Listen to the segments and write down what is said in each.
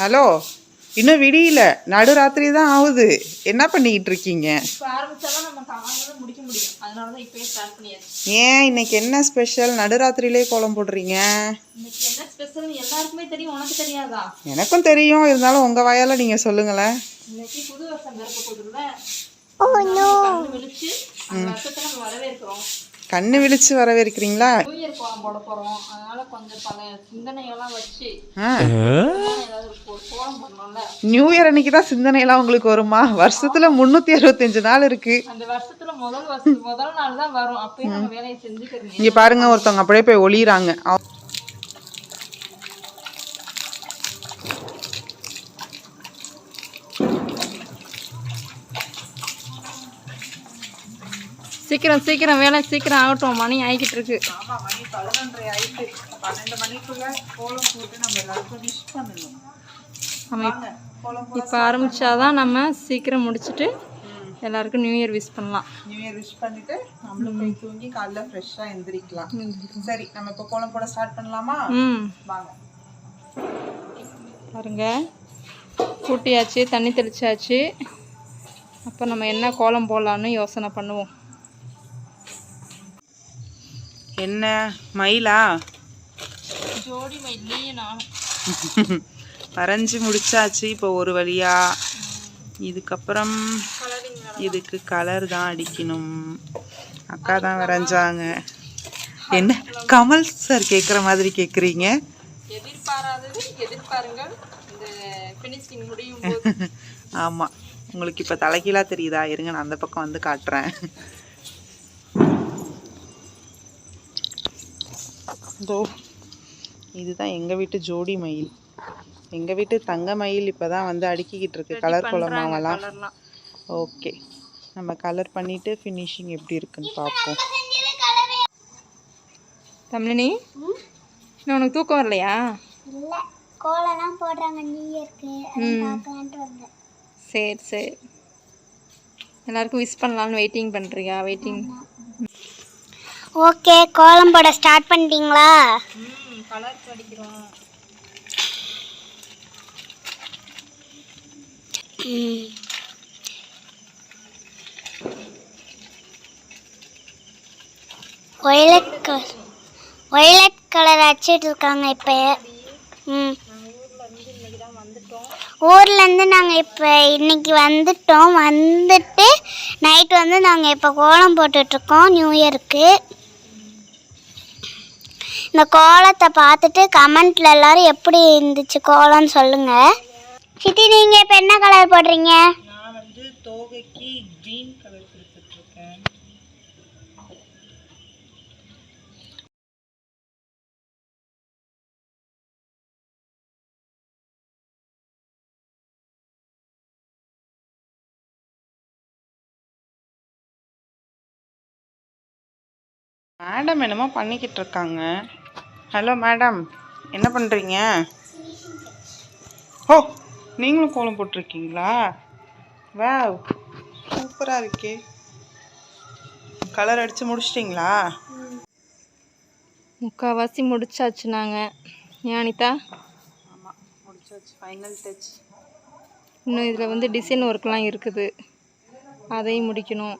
Hello இன்னும் விடியல. நடுராத்திரி தான் ஆகுது. என்ன பண்ணிக்கிட்டு இருக்கீங்க? இப்போ ஆரம்பிச்சாதான் நம்ம காலையில் முடிக்க முடியும். அதனால தான் இப்போயே ஸ்டார்ட் பண்ணியாச்சு. ஏன் இன்னைக்கு என்ன ஸ்பெஷல் நடுராத்திரியிலே கோலம் போடுறீங்க? இன்னைக்கு என்ன ஸ்பெஷல்னு எல்லாருக்குமே தெரியும். உனக்கு தெரியாதா? எனக்கும் தெரியும். இருந்தாலும் உங்கள் வாயால் நீங்கள் சொல்லுங்களேன். கண்ணு விழிச்சு வரவேற்கிறீங்களா? நியூ இயர் கோலம் போட போறோம். அதனால கொஞ்சம் பல சிந்தனைகள்லாம் வச்சு ஆ ஏதாவது ஒரு கோலம் பண்ணலாம்ல நியூ இயர் அன்னைக்கு தான் சிந்தனையெல்லாம் உங்களுக்கு வருமா? வருஷத்துல முந்நூற்றி அறுபத்தஞ்சு நாள் இருக்கு. அந்த வருஷத்துல முதல் வருஷம் முதல் நாள் தான் வரும். அப்பயும் நம்ம வேலையை செஞ்சுக்கிறேன் இங்க பாருங்க ஒருத்தவங்க அப்படியே போய் ஒளியிறாங்க. சீக்கிரம் சீக்கிரம் வேலை சீக்கிரம் ஆகட்டும். மணி ஆகிக்கிட்டு இருக்கு. ஆமா மணி பதினொன்றரை ஆயிட்டு. பன்னெண்டு மணிக்குள்ள கோலம் போட்டு நம்ம எல்லாருக்கும் விஷ் பண்ணணும் நம்ம இப்போ ஆரம்பிச்சாதான் நம்ம சீக்கிரம் முடிச்சுட்டு எல்லாருக்கும் நியூ இயர் விஷ் பண்ணலாம். நியூ இயர் விஷ் பண்ணிட்டு நம்மளும் போய் தூங்கி காலைல ஃப்ரெஷ்ஷா எந்திரிக்கலாம். சரி நம்ம இப்போ கோலம் போட ஸ்டார்ட் பண்ணலாமா? ம். வாங்க. பாருங்க கூட்டியாச்சு தண்ணி தெளிச்சாச்சு. அப்போ நம்ம என்ன கோலம் போடலான்னு யோசனை பண்ணுவோம். என்ன மயிலா? ஜோடி மயிலையும் நானும். வரைஞ்சி முடிச்சாச்சு. இப்போ ஒரு வழியா இதுக்கப்புறம் இதுக்கு கலர் தான் அடிக்கணும். அக்கா தான் வரைஞ்சாங்க. என்ன? கமல் சார் கேட்குற மாதிரி கேட்குறீங்க எதிர்பாராதது எதிர்பாருங்கள். இந்த ஃபினிஷிங் முடியும் போது. ஆமாம் உங்களுக்கு இப்போ தலைகீழாக தெரியுதா? இருங்க நான் அந்த பக்கம் வந்து காட்டுறேன். இதோ இதுதான் எங்கள் வீட்டு ஜோடி மயில். எங்கள் வீட்டு தங்க மயில் இப்போ தான் வந்து அடுக்கிக்கிட்டு இருக்கு கலர் குளமாவெல்லாம் கலர்லாம் ஓகே நம்ம கலர் பண்ணிவிட்டு ஃபினிஷிங் எப்படி இருக்குன்னு பார்ப்போம். தமிழினி இன்னும் உனக்கு தூக்கம் வரலையா? இல்லை கோலம்லாம் போடுறாங்க நியூ இயர்க்கு ம். பார்க்கலான்ட்டு வந்தேன். சரி சரி. எல்லாருக்கும் விஷ் பண்ணலாம்னு வெயிட்டிங் பண்ணுறியா வெயிட்டிங் ஓகே கோலம் போட ஸ்டார்ட் பண்ணிட்டீங்களா? ம் கலர் படிக்கிறோம். ஒயலட் கலர் ஒயலட் கலர் அடிச்சிட்டு இருக்காங்க இப்போ. ம். ஊர்லேருந்து நாங்கள் இப்போ இன்னைக்கு வந்துட்டோம். வந்துட்டு நைட் வந்து நாங்கள் இப்போ கோலம் போட்டுட்ருக்கோம் நியூ இயருக்கு இந்த கோலத்தை பார்த்துட்டு கமெண்ட்ல எல்லாரும் எப்படி இருந்துச்சு கோலம்னு சொல்லுங்கள் சித்தி நீங்கள் இப்போ என்ன கலர் போடுறீங்க? நான் வந்து தோகைக்கு கிரீன் கலர் கொடுத்துட்ருக்கேன். மேடம் என்னமோ பண்ணிக்கிட்டு இருக்காங்க ஹலோ மேடம் என்ன பண்ணுறீங்க ஓ நீங்களும் கோலம் போட்டிருக்கீங்களா? வாவ் சூப்பராக இருக்கே. கலர் அடித்து முடிச்சிட்டிங்களா? முக்கால்வாசி முடிச்சாச்சு நாங்கள் ஞானிதா ஆமாம் முடிச்சாச்சு. ஃபைனல் டச் இன்னும் இதில் வந்து டிசைன் ஒர்க்லாம் இருக்குது. அதையும் முடிக்கணும்.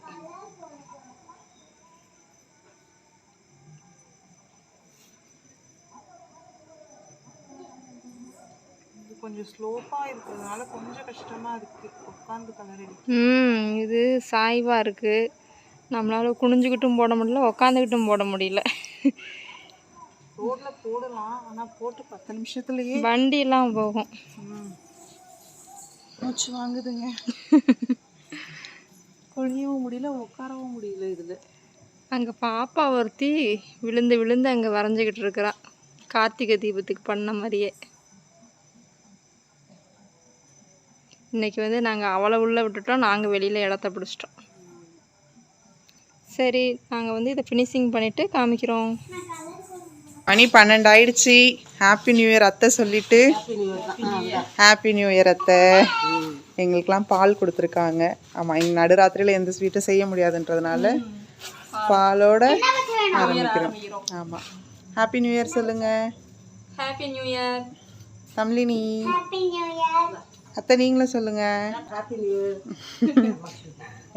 கொஞ்சம் ஸ்லோப்பாக இருக்கிறதுனால கொஞ்சம் கஷ்டமாக இருக்குது உட்காந்து கலர் அடிக்க ம் இது சாய்வாக இருக்குது நம்மளால் குனிஞ்சுக்கிட்டும் போட முடியல உக்காந்துக்கிட்டும் போட முடியல. ரோட்டில் போடலாம் ஆனால் போட்டு பத்து நிமிஷத்துலேயே வண்டியெல்லாம் போகும். மூச்சு வாங்குதுங்க. குனியவும் முடியல உட்காரவும் முடியல இதில். அங்கே பாப்பா ஒருத்தி விழுந்து விழுந்து அங்கே வரைஞ்சிக்கிட்டு இருக்கிறா. கார்த்திகை தீபத்துக்கு பண்ண மாதிரியே. இன்னைக்கு வந்து நாங்கள் அவளை உள்ளே விட்டுட்டோம். நாங்கள் வெளியில் இடத்த பிடிச்சிட்டோம். சரி நாங்கள் வந்து இதை ஃபினிஷிங் பண்ணிவிட்டு காமிக்கிறோம். மணி பன்னெண்டு ஆயிடுச்சு ஹாப்பி நியூ இயர் அத்தை சொல்லிட்டு. ஹாப்பி நியூ இயர் அத்தை. எங்களுக்கெல்லாம் பால் கொடுத்துருக்காங்க. ஆமாம் எங்கள் நடுராத்திரியில் எந்த ஸ்வீட்டும் செய்ய முடியாதுன்றதுனால பாலோட ஆரம்பிக்கிறோம். ஆமாம் ஹாப்பி நியூ இயர் சொல்லுங்கள் happy new year Tamizhini happy new year அத்தை நீங்களும் சொல்லுங்க.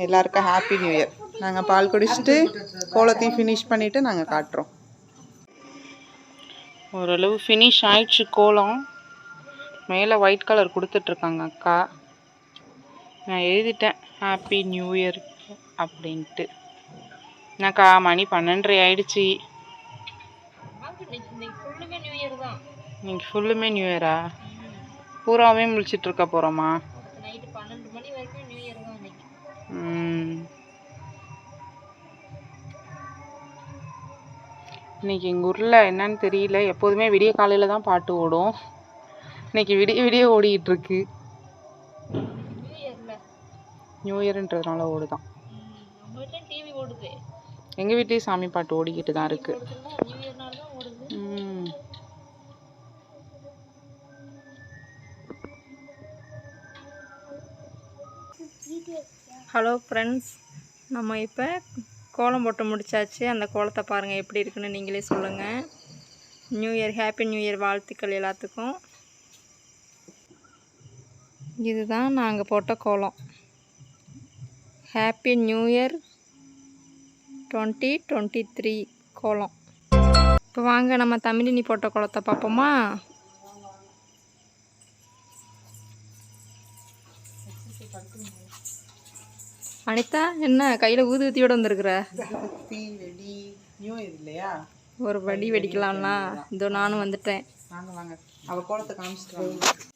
எல்லாருக்கும் ஹாப்பி நியூ இயர் நாங்கள் பால் குடிச்சிட்டு கோலத்தையும் ஃபினிஷ் பண்ணிவிட்டு நாங்கள் காட்டுறோம். ஓரளவு ஃபினிஷ் ஆயிடுச்சு கோலம். மேலே ஒயிட் கலர் கொடுத்துட்ருக்காங்க அக்கா. நான் எழுதிட்டேன் ஹாப்பி நியூ இயர் அப்படின்ட்டு. என்னக்கா மணி பன்னெண்டரை ஆயிடுச்சு. இன்னைக்கு ஃபுல்லுமே நியூ இயரா பூராவே முழிச்சிட்டு இருக்க போகிறோமா நைட்டு பன்னெண்டு மணி வரைக்கும் நியூ இயர் தான் இன்னைக்கு. இன்னைக்கு எங்கள் ஊரில் என்னன்னு தெரியல. எப்போதுமே விடிய காலையில் தான் பாட்டு ஓடும். இன்னைக்கு விடிய விடிய ஓடிட்டு இருக்கு நியூ இயர்ன்றதுனால ஓடுதான். எங்கள் வீட்லேயும் சாமி பாட்டு ஓடிக்கிட்டு தான் இருக்கு. ஹலோ ஃப்ரெண்ட்ஸ் நம்ம இப்போ கோலம் போட்டு முடிச்சாச்சு. அந்த கோலத்தை பாருங்கள் எப்படி இருக்குன்னு நீங்களே சொல்லுங்கள் new year happy new year வாழ்த்துக்கள் எல்லாத்துக்கும். இதுதான் நாங்கள் போட்ட கோலம். Happy new year twenty twenty three கோலம். இப்போ வாங்க நம்ம தமிழினி போட்ட கோலத்தை பார்ப்போமா? அனிதா என்ன கையில் ஊதுவத்தியோடு வந்திருக்கிற? தீ வெடி நியூ இயர் இல்லையா ஒரு வடி வெடிக்கலாம்னா இதோ நானும் வந்துட்டேன். வாங்க கோலத்தை காமிச்சிட்டு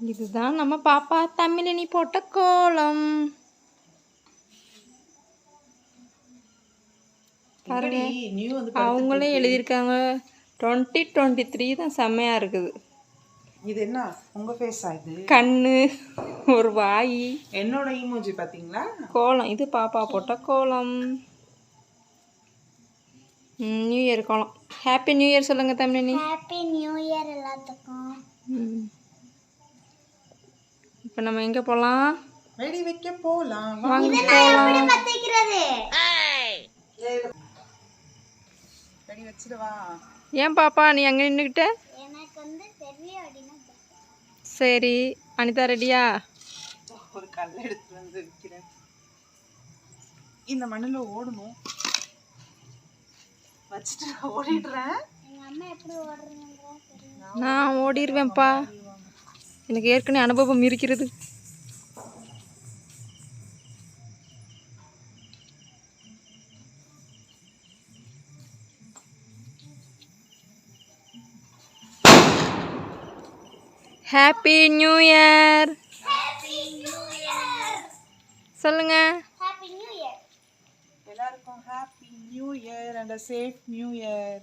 இதுதான் நம்ம பாப்பா தமிழினி போட்ட கோலம். பாருங்க. அவங்களே எழுதியிருக்காங்க. டுவெண்ட்டி டுவெண்ட்டி த்ரீ தான் செம்மையாக இருக்குது. இது என்ன? உங்க ஃபேஸா இது? கண்ணு ஒரு வாய். என்னோட ஈமோஜி பாத்தீங்களா? கோலம். இது பாப்பா போட்ட கோலம். ம், நியூ இயர் கோலம். ஹாப்பி நியூ இயர் சொல்லுங்கள் தமிழினி. ஹாப்பி நியூ இயர் எல்லாத்துக்கும். இப்போ நம்ம எங்கே போகலாம் வெடி வைக்க போலாம். வாங்க. பத்திக்கிறது? வெடி வச்சிடவா ஏன் பாப்பா நீ அங்கே நின்றுக்கிட்ட எனக்கு வந்து பெரிய அப்படின்னா சரி அனிதா ரெடியா? ஒரு கல் எடுத்து வந்து வைக்கிறேன். இந்த மண்ணுல ஓடணும். வச்சுட்டு நான் ஓடிடுறேன். நான் ஓடிடுவேன்ப்பா எனக்கு ஏற்கனவே அனுபவம் இருக்கிறது. ஹாப்பி நியூ இயர் சொல்லுங்க. எல்லாருக்கும் happy new year and safe new year